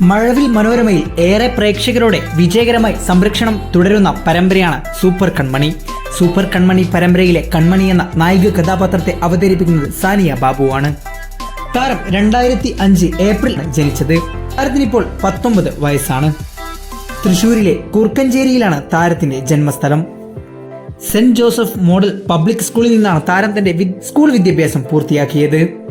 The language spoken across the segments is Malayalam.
മഴവിൽ മനോരമയിൽ ഏറെ പ്രേക്ഷകരോടെ വിജയകരമായി സംരക്ഷണം തുടരുന്ന പരമ്പരയാണ് സൂപ്പർ കൺമണി. സൂപ്പർ കൺമണി പരമ്പരയിലെ കൺമണി എന്ന നായിക കഥാപാത്രത്തെ അവതരിപ്പിക്കുന്നത് സാനിയ ബാബുവാണ്. താരം രണ്ടായിരത്തി അഞ്ച് ഏപ്രിൽ ജനിച്ചത്. താരത്തിനിപ്പോൾ പത്തൊമ്പത് വയസ്സാണ്. തൃശൂരിലെ കുർക്കഞ്ചേരിയിലാണ് താരത്തിന്റെ ജന്മസ്ഥലം. സെന്റ് ജോസഫ് മോഡൽ പബ്ലിക് സ്കൂളിൽ നിന്നാണ് താരം തന്റെ സ്കൂൾ വിദ്യാഭ്യാസം പൂർത്തിയാക്കിയത്.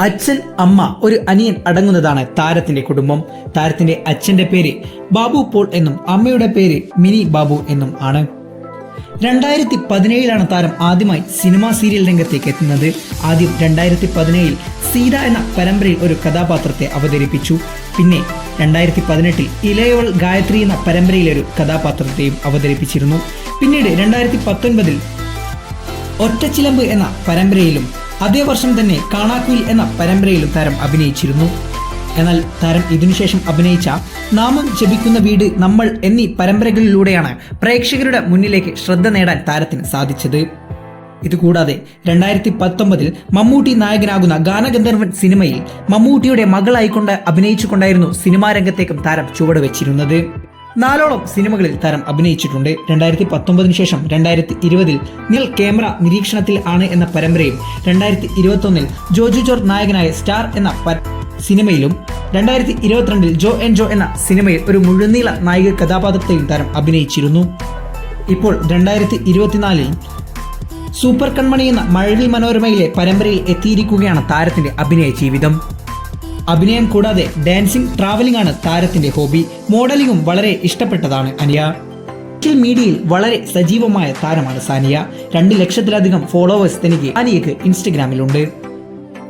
അച്ഛൻ അമ്മ ഒരു അനിയൻ അടങ്ങുന്നതാണ് താരത്തിന്റെ കുടുംബം. താരത്തിന്റെ അച്ഛന്റെ പേര് ബാബു പോൾ എന്നും അമ്മയുടെ പേര് മിനി ബാബു എന്നും ആണ്. രണ്ടായിരത്തി പതിനേഴിലാണ് താരം ആദ്യമായി സിനിമാ സീരിയൽ രംഗത്തേക്ക് എത്തുന്നത്. ആദ്യം രണ്ടായിരത്തി പതിനേഴിൽ സീത എന്ന പരമ്പരയിൽ ഒരു കഥാപാത്രത്തെ അവതരിപ്പിച്ചു. പിന്നെ രണ്ടായിരത്തി പതിനെട്ടിൽ ഇലയോൾ ഗായത്രി എന്ന പരമ്പരയിലെ ഒരു കഥാപാത്രത്തെയും അവതരിപ്പിച്ചിരുന്നു. പിന്നീട് രണ്ടായിരത്തി പത്തൊൻപതിൽ ഒറ്റച്ചിലമ്പ് എന്ന പരമ്പരയിലും അതേ വർഷം തന്നെ കാണാക്കുയിൽ എന്ന പരമ്പരയിലും താരം അഭിനയിച്ചിരുന്നു. എന്നാൽ താരം ഇതിനുശേഷം അഭിനയിച്ച നാമം ജപിക്കുന്ന വീട് നമ്മൾ എന്നീ പരമ്പരകളിലൂടെയാണ് പ്രേക്ഷകരുടെ മുന്നിലേക്ക് ശ്രദ്ധ നേടാൻ താരത്തിന് സാധിച്ചത്. ഇതുകൂടാതെ രണ്ടായിരത്തി പത്തൊമ്പതിൽ മമ്മൂട്ടി നായകനാകുന്ന ഗാനഗന്ധർവൻ സിനിമയിൽ മമ്മൂട്ടിയുടെ മകളായിക്കൊണ്ട് അഭിനയിച്ചുകൊണ്ടായിരുന്നു സിനിമാ രംഗത്തേക്കും താരം ചുവടുവെച്ചിരുന്നത്. നാലോളം സിനിമകളിൽ താരം അഭിനയിച്ചിട്ടുണ്ട്. രണ്ടായിരത്തി പത്തൊമ്പതിനു ശേഷം രണ്ടായിരത്തി ഇരുപതിൽ നിൽ ക്യാമറ നിരീക്ഷണത്തിൽ ആണ് എന്ന പരമ്പരയും രണ്ടായിരത്തി ഇരുപത്തൊന്നിൽ ജോജു ജോർ നായകനായ സ്റ്റാർ എന്ന സിനിമയിലും രണ്ടായിരത്തി ഇരുപത്തിരണ്ടിൽ ജോ എൻ ജോ എന്ന സിനിമയിൽ ഒരു മുഴുനീള നായിക കഥാപാത്രത്തെയും താരം അഭിനയിച്ചിരുന്നു. ഇപ്പോൾ രണ്ടായിരത്തി ഇരുപത്തിനാലിൽ സൂപ്പർ കൺമണി എന്ന മഴവിൽ മനോരമയിലെ പരമ്പരയിൽ എത്തിയിരിക്കുകയാണ് താരത്തിന്റെ അഭിനയ ജീവിതം. അഭിനയം കൂടാതെ ഡാൻസിംഗ് ട്രാവലിംഗ് ആണ് താരത്തിന്റെ ഹോബി. മോഡലിംഗും വളരെ ഇഷ്ടപ്പെട്ടതാണ് അനിയ. സോഷ്യൽ മീഡിയയിൽ വളരെ സജീവമായ താരമാണ് സാനിയ. രണ്ട് ലക്ഷത്തിലധികം ഫോളോവേഴ്സ് തനിക്ക് അനിയക്ക് ഇൻസ്റ്റഗ്രാമിലുണ്ട്.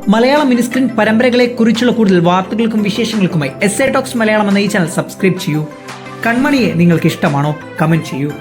മലയാള മിനിസ്ക്രീൻ പരമ്പരകളെ കുറിച്ചുള്ള കൂടുതൽ വാർത്തകൾക്കും വിശേഷങ്ങൾക്കുമായി എസ് എ ടോക്സ് മലയാളം എന്ന ഈ ചാനൽ സബ്സ്ക്രൈബ് ചെയ്യൂ. കൺമണിയെ നിങ്ങൾക്ക് ഇഷ്ടമാണോ? കമന്റ് ചെയ്യൂ.